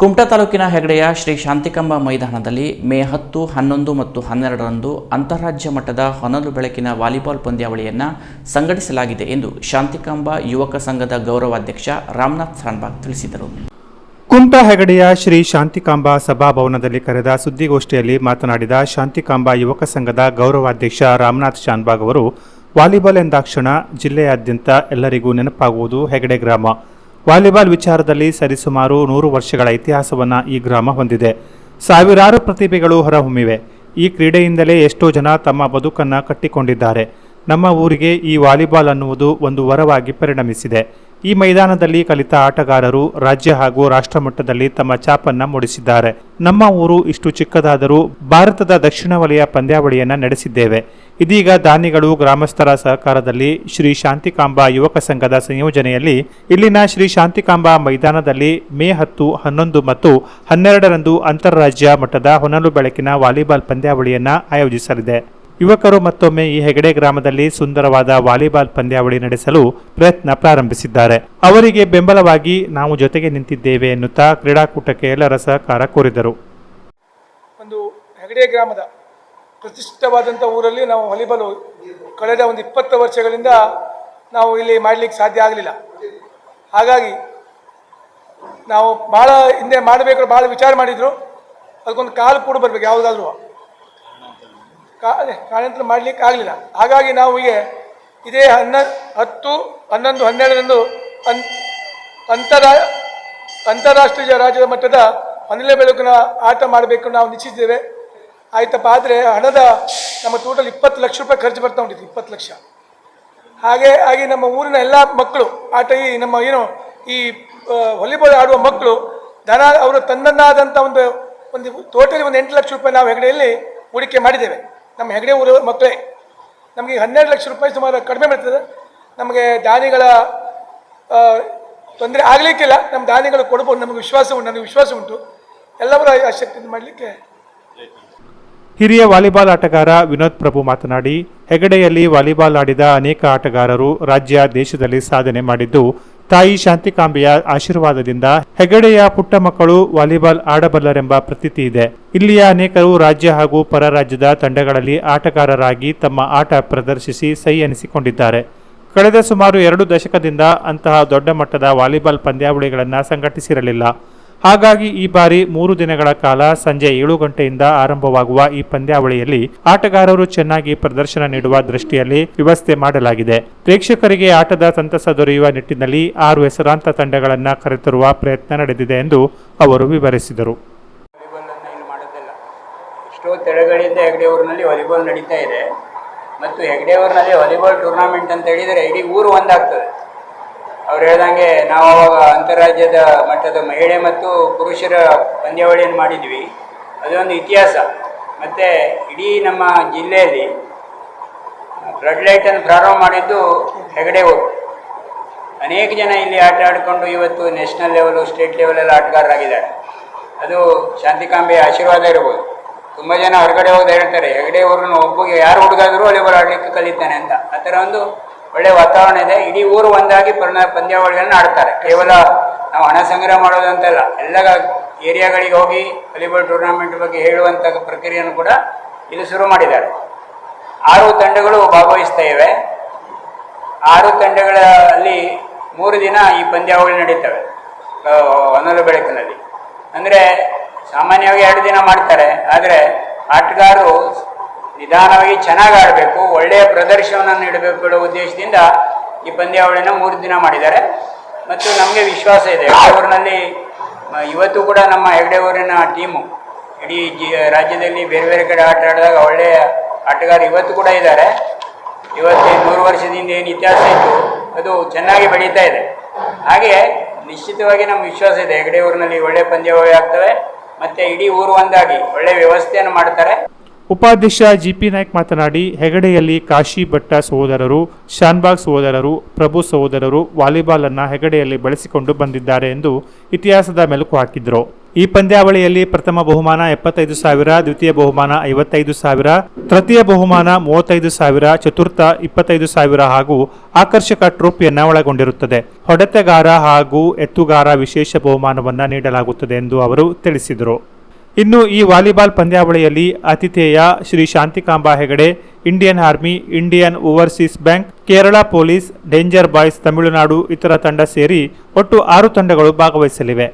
ಕುಮಟಾ ತಾಲೂಕಿನ ಹೆಗಡೆಯ ಶ್ರೀ ಶಾಂತಿಕಂಬ ಮೈದಾನದಲ್ಲಿ ಮೇ ಹತ್ತು, ಹನ್ನೊಂದು ಮತ್ತು ಹನ್ನೆರಡರಂದು ಅಂತಾರಾಜ್ಯ ಮಟ್ಟದ ಹೊನಲು ಬೆಳಕಿನ ವಾಲಿಬಾಲ್ ಪಂದ್ಯಾವಳಿಯನ್ನು ಸಂಘಟಿಸಲಾಗಿದೆ ಎಂದು ಶಾಂತಿಕಂಬ ಯುವಕ ಸಂಘದ ಗೌರವಾಧ್ಯಕ್ಷ ರಾಮನಾಥ್ ಸಾನ್ಬಾಗ್ ತಿಳಿಸಿದರು. ಕುಮಟಾ ಹೆಗಡೆಯ ಶ್ರೀ ಶಾಂತಿಕಾಂಬ ಸಭಾಭವನದಲ್ಲಿ ಕರೆದ ಸುದ್ದಿಗೋಷ್ಠಿಯಲ್ಲಿ ಮಾತನಾಡಿದ ಶಾಂತಿಕಾಂಬ ಯುವಕ ಸಂಘದ ಗೌರವಾಧ್ಯಕ್ಷ ರಾಮನಾಥ್ ಶಾನ್ಬಾಗ್ ಅವರು, ವಾಲಿಬಾಲ್ ಎಂದಾಕ್ಷಣ ಜಿಲ್ಲೆಯಾದ್ಯಂತ ಎಲ್ಲರಿಗೂ ನೆನಪಾಗುವುದು ಹೆಗಡೆ ಗ್ರಾಮ. ವಾಲಿಬಾಲ್ ವಿಚಾರದಲ್ಲಿ ಸರಿಸುಮಾರು ನೂರು ವರ್ಷಗಳ ಇತಿಹಾಸವನ್ನು ಈ ಗ್ರಾಮ ಹೊಂದಿದೆ. ಸಾವಿರಾರು ಪ್ರತಿಭೆಗಳು ಹೊರಹೊಮ್ಮಿವೆ. ಈ ಕ್ರೀಡೆಯಿಂದಲೇ ಎಷ್ಟೋ ಜನ ತಮ್ಮ ಬದುಕನ್ನು ಕಟ್ಟಿಕೊಂಡಿದ್ದಾರೆ. ನಮ್ಮ ಊರಿಗೆ ಈ ವಾಲಿಬಾಲ್ ಅನ್ನುವುದು ಒಂದು ವರವಾಗಿ ಪರಿಣಮಿಸಿದೆ. ಈ ಮೈದಾನದಲ್ಲಿ ಕಲಿತ ಆಟಗಾರರು ರಾಜ್ಯ ಹಾಗೂ ರಾಷ್ಟ್ರ ಮಟ್ಟದಲ್ಲಿ ತಮ್ಮ ಛಾಪನ್ನ ಮೂಡಿಸಿದ್ದಾರೆ. ನಮ್ಮ ಊರು ಇಷ್ಟು ಚಿಕ್ಕದಾದರೂ ಭಾರತದ ದಕ್ಷಿಣ ವಲಯ ಪಂದ್ಯಾವಳಿಯನ್ನ ನಡೆಸಿದ್ದೇವೆ. ಇದೀಗ ದಾನಿಗಳು ಗ್ರಾಮಸ್ಥರ ಸಹಕಾರದಲ್ಲಿ ಶ್ರೀ ಶಾಂತಿಕಾಂಬ ಯುವಕ ಸಂಘದ ಸಂಯೋಜನೆಯಲ್ಲಿ ಇಲ್ಲಿನ ಶ್ರೀ ಶಾಂತಿಕಾಂಬ ಮೈದಾನದಲ್ಲಿ ಮೇ ಹತ್ತು, ಹನ್ನೊಂದು ಮತ್ತು ಹನ್ನೆರಡರಂದು ಅಂತಾರಾಜ್ಯ ಮಟ್ಟದ ಹೊನಲು ಬೆಳಕಿನ ವಾಲಿಬಾಲ್ ಪಂದ್ಯಾವಳಿಯನ್ನ ಆಯೋಜಿಸಲಿದೆ. ಯುವಕರು ಮತ್ತೊಮ್ಮೆ ಈ ಹೆಗಡೆ ಗ್ರಾಮದಲ್ಲಿ ಸುಂದರವಾದ ವಾಲಿಬಾಲ್ ಪಂದ್ಯಾವಳಿ ನಡೆಸಲು ಪ್ರಯತ್ನ ಪ್ರಾರಂಭಿಸಿದ್ದಾರೆ. ಅವರಿಗೆ ಬೆಂಬಲವಾಗಿ ನಾವು ಜೊತೆಗೆ ನಿಂತಿದ್ದೇವೆ ಎನ್ನುತ್ತಾ ಕ್ರೀಡಾಕೂಟಕ್ಕೆ ಎಲ್ಲರ ಸಹಕಾರ ಕೋರಿದರು. ಒಂದು ಹೆಗಡೆ ಗ್ರಾಮದ ಪ್ರತಿಷ್ಠಿತವಾದಂಥ ಊರಲ್ಲಿ ನಾವು ವಾಲಿಬಾಲ್ ಕಳೆದ ಒಂದು ಇಪ್ಪತ್ತು ವರ್ಷಗಳಿಂದ ನಾವು ಇಲ್ಲಿ ಮಾಡಲಿಕ್ಕೆ ಸಾಧ್ಯ ಆಗಲಿಲ್ಲ. ಹಾಗಾಗಿ ನಾವು ಭಾಳ ಹಿಂದೆ ಮಾಡಬೇಕು ಭಾಳ ವಿಚಾರ ಮಾಡಿದ್ರು. ಅದಕ್ಕೊಂದು ಕಾಲು ಕೂಡ ಬರಬೇಕು, ಯಾವುದಾದ್ರೂ. ಕಾ ಕಾರ್ಯಂತ್ರ ಮಾಡಲಿಕ್ಕೆ ಆಗಲಿಲ್ಲ. ಹಾಗಾಗಿ ನಾವು ಈಗ ಇದೇ ಹನ್ನ, ಹತ್ತು, ಹನ್ನೊಂದು, ಹನ್ನೆರಡರಂದು ಅನ್ ಅಂತರಾ, ಅಂತಾರಾಷ್ಟ್ರೀಯ ರಾಜ್ಯದ ಮಟ್ಟದ ಅನಿಲ ಬೆಳಕಿನ ಆಟ ಮಾಡಬೇಕು ನಾವು ನಿಶ್ಚಿಸಿದ್ದೇವೆ. ಆಯ್ತಪ್ಪ, ಆದರೆ ಹಣದ ನಮ್ಮ ಟೋಟಲ್ ಇಪ್ಪತ್ತು ಲಕ್ಷ ರೂಪಾಯಿ ಖರ್ಚು ಬರ್ತಾ ಉಂಟಿತ್ತು ಇಪ್ಪತ್ತು ಲಕ್ಷ. ಹಾಗೆ ಹಾಗೆ ನಮ್ಮ ಊರಿನ ಎಲ್ಲ ಮಕ್ಕಳು, ಆಟ ಈ ನಮ್ಮ ಏನು, ಈ ವಾಲಿಬಾಲ್ ಆಡುವ ಮಕ್ಕಳು ದನ ಅವರು ತನ್ನನ್ನಾದಂಥ ಒಂದು ಒಂದು ಟೋಟಲಿ ಒಂದು ಎಂಟು ಲಕ್ಷ ರೂಪಾಯಿ ನಾವು ಹೆಗಡೆಯಲ್ಲಿ ಹೂಡಿಕೆ ಮಾಡಿದ್ದೇವೆ. ನಮ್ಮ ಹೆಗಡೆ ಊರು ಮಕ್ಕಳೇ, ನಮಗೆ ಹನ್ನೆರಡು ಲಕ್ಷ ರೂಪಾಯಿ ಸುಮಾರು ಕಡಿಮೆ ಬರ್ತದೆ. ನಮಗೆ ದಾನಿಗಳ ತೊಂದರೆ ಆಗಲಿಕ್ಕಿಲ್ಲ. ನಮ್ಮ ದಾನಿಗಳು ಕೊಡ್ಬೋದು, ನಮಗೆ ವಿಶ್ವಾಸ ಉಂಟು, ನನಗೆ ವಿಶ್ವಾಸ ಉಂಟು. ಎಲ್ಲವರ ಆ ಶಕ್ತಿಯಿಂದ ಮಾಡಲಿಕ್ಕೆ. ಹಿರಿಯ ವಾಲಿಬಾಲ್ ಆಟಗಾರ ವಿನೋದ್ ಪ್ರಭು ಮಾತನಾಡಿ ಹೆಗಡೆಯಲ್ಲಿ ವಾಲಿಬಾಲ್ ಆಡಿದ ಅನೇಕ ಆಟಗಾರರು ರಾಜ್ಯ, ದೇಶದಲ್ಲಿ ಸಾಧನೆ ಮಾಡಿದ್ದು ತಾಯಿ ಶಾಂತಿಕಾಂಬೆಯ ಆಶೀರ್ವಾದದಿಂದ ಹೆಗಡೆಯ ಪುಟ್ಟ ಮಕ್ಕಳು ವಾಲಿಬಾಲ್ ಆಡಬಲ್ಲರೆಂಬ ಪ್ರತೀತಿ ಇದೆ. ಇಲ್ಲಿಯ ಅನೇಕರು ರಾಜ್ಯ ಹಾಗೂ ಪರರಾಜ್ಯದ ತಂಡಗಳಲ್ಲಿ ಆಟಗಾರರಾಗಿ ತಮ್ಮ ಆಟ ಪ್ರದರ್ಶಿಸಿ ಸೈ ಎನಿಸಿಕೊಂಡಿದ್ದಾರೆ. ಕಳೆದ ಸುಮಾರು ಎರಡು ದಶಕದಿಂದ ಅಂತಹ ದೊಡ್ಡ ಮಟ್ಟದ ವಾಲಿಬಾಲ್ ಪಂದ್ಯಾವಳಿಗಳನ್ನು ಸಂಘಟಿಸಿರಲಿಲ್ಲ. ಹಾಗಾಗಿ ಈ ಬಾರಿ ಮೂರು ದಿನಗಳ ಕಾಲ ಸಂಜೆ ಏಳು ಗಂಟೆಯಿಂದ ಆರಂಭವಾಗುವ ಈ ಪಂದ್ಯಾವಳಿಯಲ್ಲಿ ಆಟಗಾರರು ಚೆನ್ನಾಗಿ ಪ್ರದರ್ಶನ ನೀಡುವ ದೃಷ್ಟಿಯಲ್ಲಿ ವ್ಯವಸ್ಥೆ ಮಾಡಲಾಗಿದೆ. ಪ್ರೇಕ್ಷಕರಿಗೆ ಆಟದ ಸಂತಸ ದೊರೆಯುವ ನಿಟ್ಟಿನಲ್ಲಿ ಆರು ಹೆಸರಾಂತ ತಂಡಗಳನ್ನು ಕರೆತರುವ ಪ್ರಯತ್ನ ನಡೆದಿದೆ ಎಂದು ಅವರು ವಿವರಿಸಿದರು. ಮತ್ತು ವಾಲಿಬಾಲ್ ಟೂರ್ನಾಮೆಂಟ್ ಅಂತ ಹೇಳಿದರೆ ಇಡೀ ಊರು ಒಂದಾಗ್ತದೆ. ಅವ್ರು ಹೇಳ್ದಂಗೆ ನಾವು ಅವಾಗ ಅಂತಾರಾಜ್ಯದ ಮಟ್ಟದ ಮಹಿಳೆ ಮತ್ತು ಪುರುಷರ ಪಂದ್ಯಾವಳಿಯನ್ನು ಮಾಡಿದ್ವಿ. ಅದೊಂದು ಇತಿಹಾಸ. ಮತ್ತು ಇಡೀ ನಮ್ಮ ಜಿಲ್ಲೆಯಲ್ಲಿ ಫ್ಲಡ್ ಲೈಟನ್ನು ಪ್ರಾರಂಭ ಮಾಡಿದ್ದು ಹೆಗಡೆ ಊರು ಅನೇಕ ಜನ ಇಲ್ಲಿ ಆಟ ಆಡಿಕೊಂಡು ಇವತ್ತು ನ್ಯಾಷನಲ್ ಲೆವೆಲು ಸ್ಟೇಟ್ ಲೆವೆಲೆಲ್ಲ ಆಟಗಾರರಾಗಿದ್ದಾರೆ. ಅದು ಶಾಂತಿಕಾಂಬೆಯ ಆಶೀರ್ವಾದ ಇರ್ಬೋದು. ತುಂಬ ಜನ ಹೊರಗಡೆ ಹೋಗಿ ಹೇಳ್ತಾರೆ, ಹೆಗಡೆ ಊರನ್ನು ಒಬ್ಬಗೆ ಯಾರು ಹುಡುಗಾದರೂ ವಾಲಿಬಾಲ್ ಆಡಲಿಕ್ಕೆ ಕಲಿತಾನೆ ಅಂತ. ಆ ಥರ ಒಂದು ಒಳ್ಳೆಯ ವಾತಾವರಣ ಇದೆ. ಇಡೀ ಊರು ಒಂದಾಗಿ ಪರ್ಣ, ಪಂದ್ಯಾವಳಿಗಳನ್ನು ಆಡ್ತಾರೆ. ಕೇವಲ ನಾವು ಹಣ ಸಂಗ್ರಹ ಮಾಡೋದು ಅಂತಲ್ಲ ಎಲ್ಲ ಏರಿಯಾಗಳಿಗೆ ಹೋಗಿ ವಾಲಿಬಾಲ್ ಟೂರ್ನಾಮೆಂಟ್ ಬಗ್ಗೆ ಹೇಳುವಂಥ ಪ್ರಕ್ರಿಯೆಯನ್ನು ಕೂಡ ಇಲ್ಲಿ ಶುರು ಮಾಡಿದ್ದಾರೆ. ಆರು ತಂಡಗಳು ಭಾಗವಹಿಸ್ತಾ ಇವೆ. ಆರು ತಂಡಗಳಲ್ಲಿ ಮೂರು ದಿನ ಈ ಪಂದ್ಯಾವಳಿ ನಡೀತವೆ. ಹೊನಲು ಬೆಳಕಿನಲ್ಲಿ. ಅಂದರೆ ಸಾಮಾನ್ಯವಾಗಿ ಎರಡು ದಿನ ಮಾಡ್ತಾರೆ. ಆದರೆ ಆಟಗಾರರು ನಿಧಾನವಾಗಿ ಚೆನ್ನಾಗಿ ಆಡಬೇಕು ಒಳ್ಳೆಯ ಪ್ರದರ್ಶನವನ್ನು ನೀಡಬೇಕು ಹೇಳೋ ಉದ್ದೇಶದಿಂದ ಈ ಪಂದ್ಯಾವಳಿನ ಮೂರು ದಿನ ಮಾಡಿದ್ದಾರೆ. ಮತ್ತು ನಮಗೆ ವಿಶ್ವಾಸ ಇದೆ ಊರಿನಲ್ಲಿ ಇವತ್ತು ಕೂಡ ನಮ್ಮ ಹೆಗ್ಡೆ ಊರಿನ ಟೀಮು, ಇಡೀ ಜಿ, ರಾಜ್ಯದಲ್ಲಿ ಬೇರೆ ಬೇರೆ ಕಡೆ ಆಟ ಆಡಿದಾಗ ಒಳ್ಳೆಯ ಆಟಗಾರರು ಇವತ್ತು ಕೂಡ ಇದ್ದಾರೆ. ಇವತ್ತು ನೂರು ವರ್ಷದಿಂದ ಏನು ಇತಿಹಾಸ ಇತ್ತು, ಅದು ಚೆನ್ನಾಗಿ ಬೆಳೀತಾ ಇದೆ. ಹಾಗೆ ನಿಶ್ಚಿತವಾಗಿ ನಮ್ಮ ವಿಶ್ವಾಸ ಇದೆ ಹೆಗಡೆ ಊರಿನಲ್ಲಿ ಒಳ್ಳೆಯ ಪಂದ್ಯಾವಳಿ ಆಗ್ತವೆ, ಮತ್ತು ಇಡೀ ಊರು ಒಂದಾಗಿ ಒಳ್ಳೆಯ ವ್ಯವಸ್ಥೆಯನ್ನು ಮಾಡ್ತಾರೆ. ಉಪಾಧ್ಯಕ್ಷ ಜಿಪಿ ನಾಯ್ಕ್ ಮಾತನಾಡಿ, ಹೆಗಡೆಯಲ್ಲಿ ಕಾಶಿ ಭಟ್ಟ ಸಹೋದರರು, ಶಾನ್ಬಾಗ್ ಸಹೋದರರು, ಪ್ರಭು ಸಹೋದರರು ವಾಲಿಬಾಲ್ ಅನ್ನ ಹೆಗಡೆಯಲ್ಲಿ ಬಳಸಿಕೊಂಡು ಬಂದಿದ್ದಾರೆ ಎಂದು ಇತಿಹಾಸದ ಮೆಲುಕು ಹಾಕಿದ್ರು. ಈ ಪಂದ್ಯಾವಳಿಯಲ್ಲಿ ಪ್ರಥಮ ಬಹುಮಾನ ಎಪ್ಪತ್ತೈದು ಸಾವಿರ, ದ್ವಿತೀಯ ಬಹುಮಾನ ಐವತ್ತೈದು ಸಾವಿರ, ತೃತೀಯ ಬಹುಮಾನ ಮೂವತ್ತೈದು ಸಾವಿರ, ಚತುರ್ಥ ಇಪ್ಪತ್ತೈದು ಸಾವಿರ ಹಾಗೂ ಆಕರ್ಷಕ ಟ್ರೋಫಿಯನ್ನು ಒಳಗೊಂಡಿರುತ್ತದೆ. ಹೊಡೆತಗಾರ ಹಾಗೂ ಎತ್ತುಗಾರ ವಿಶೇಷ ಬಹುಮಾನವನ್ನು ನೀಡಲಾಗುತ್ತದೆ ಎಂದು ಅವರು ತಿಳಿಸಿದರು. ಇನ್ನು ಈ ವಾಲಿಬಾಲ್ ಪಂದ್ಯಾವಳಿಯಲ್ಲಿ ಆತಿಥೇಯ Shri Shantikamba Hegde, Indian army, Indian overseas bank, Kerala police, danger boys Tamil Nadu ಇತರ ತಂಡ ಸೇರಿ ಒಟ್ಟು ಆರು ತಂಡಗಳು ಭಾಗವಹಿಸಲಿವೆ.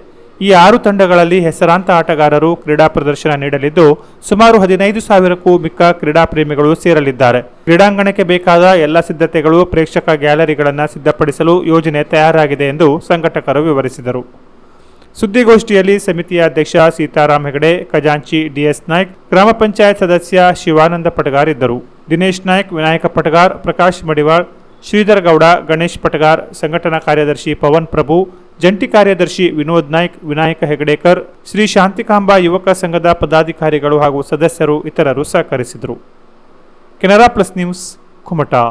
ಈ ಆರು ತಂಡಗಳಲ್ಲಿ ಹೆಸರಾಂತ ಆಟಗಾರರು ಕ್ರೀಡಾ ಪ್ರದರ್ಶನ ನೀಡಲಿದ್ದು, ಸುಮಾರು ಹದಿನೈದು ಸಾವಿರಕ್ಕೂ ಮಿಕ್ಕ ಕ್ರೀಡಾಪ್ರೇಮಿಗಳು ಸೇರಲಿದ್ದಾರೆ. ಕ್ರೀಡಾಂಗಣಕ್ಕೆ ಬೇಕಾದ ಎಲ್ಲ ಸಿದ್ಧತೆಗಳು ಪ್ರೇಕ್ಷಕ ಗ್ಯಾಲರಿಗಳನ್ನು ಸಿದ್ಧಪಡಿಸಲು ಯೋಜನೆ ತಯಾರಾಗಿದೆ ಎಂದು ಸಂಘಟಕರು ವಿವರಿಸಿದರು. ಸುದ್ದಿಗೋಷ್ಠಿಯಲ್ಲಿ ಸಮಿತಿಯ ಅಧ್ಯಕ್ಷ ಸೀತಾರಾಮ್ ಹೆಗಡೆ, ಖಜಾಂಚಿ ಡಿಎಸ್ ನಾಯ್ಕ್, ಗ್ರಾಮ ಪಂಚಾಯತ್ ಸದಸ್ಯ ಶಿವಾನಂದ ಪಟಗಾರ್ ಇದ್ದರು. ದಿನೇಶ್ ನಾಯ್ಕ್, ವಿನಾಯಕ ಪಟಗಾರ್, ಪ್ರಕಾಶ್ ಮಡಿವಾಳ್, ಶ್ರೀಧರ್ ಗೌಡ, ಗಣೇಶ್ ಪಟಗಾರ್, ಸಂಘಟನಾ ಕಾರ್ಯದರ್ಶಿ ಪವನ್ ಪ್ರಭು, ಜಂಟಿ ಕಾರ್ಯದರ್ಶಿ ವಿನೋದ್ ನಾಯ್ಕ್, ವಿನಾಯಕ ಹೆಗಡೇಕರ್, ಶ್ರೀ ಶಾಂತಿಕಾಂಬಾ ಯುವಕ ಸಂಘದ ಪದಾಧಿಕಾರಿಗಳು ಹಾಗೂ ಸದಸ್ಯರು ಇತರರು ಸಹಕರಿಸಿದರು. Canara plus news, Kumta.